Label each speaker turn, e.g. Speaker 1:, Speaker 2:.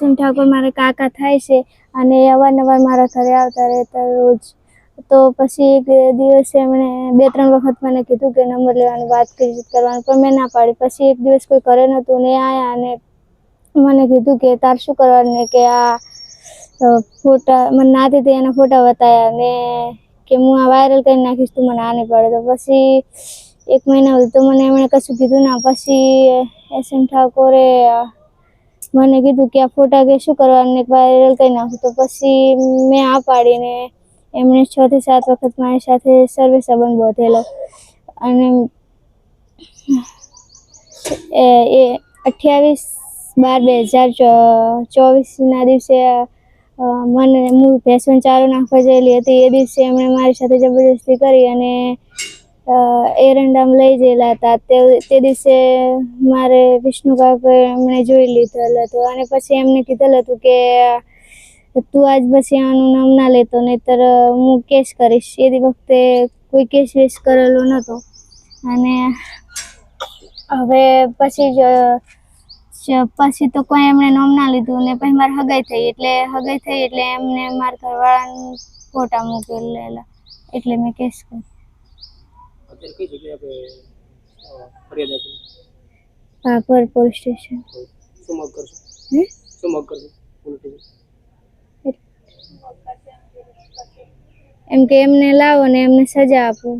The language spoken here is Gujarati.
Speaker 1: એસએમ ઠાકોર મારા કાકા થાય છે અને અવારનવાર મારા ઘરે આવતા રહેતા રોજ. તો પછી એક દિવસે એમણે બે ત્રણ વખત મને કીધું કે નંબર લેવાની વાત કરી કરવાની પણ મેં ના પાડી. પછી એક દિવસ કોઈ ઘરે નહોતું ને આવ્યા અને મને કીધું કે તાર શું કરવાનું કે આ ફોટા મને ના દીધી એના ફોટા બતાવ્યા ને કે હું આ વાયરલ કરી નાખીશ તું મને આ નહીં પડે. તો પછી એક મહિના સુધી તો મને એમણે કશું કીધું ના. પછી એસએમ ઠાકોરે અ, મને કીધું કે આ ફોટા કે શું કરવાનું? વાયરલ કરી નાખું. તો પછી મેં આ પાડીને એમણે છ થી સાત વખત મારી સાથે સર્વે સંબંધ બોધેલો. અને એ અઠ્યાવીસ બાર બે હજાર ચોવીસના દિવસે મને હું ભેસણ ચારો નાખવા જયેલી હતી. એ દિવસે એમણે મારી સાથે જબરદસ્તી કરી અને એરંડામાં લઈ ગયેલા હતા. તે તે દિવસે મારે વિષ્ણુ એમણે જોઈ લીધેલ હતું. અને પછી એમને કીધેલ હતું કે, તું આજ પછી આનું નામ ના લેતો, નહીતર હું કેસ કરીશ. એ વખતે કોઈ કેસ વેસ કરેલો નહોતો. અને હવે પછી જ- પછી તો કોઈ એમણે નામ ના લીધું ને પછી મારે હગાઈ થઈ. એટલે હગાઈ થઈ એટલે એમને મારા ઘરવાળાને ફોટા મોકલેલા. એટલે મેં કેસ કર્યો.
Speaker 2: અત્યારે કઈ જગ્યાએ આપણે ફરિયાદ આપી?
Speaker 1: પાપર પોલીસ સ્ટેશન.
Speaker 2: શું મગ કરશો? શું મગ કરશો? પોલીસ
Speaker 1: એમ કે એમને લાવો ને એમને સજા આપો.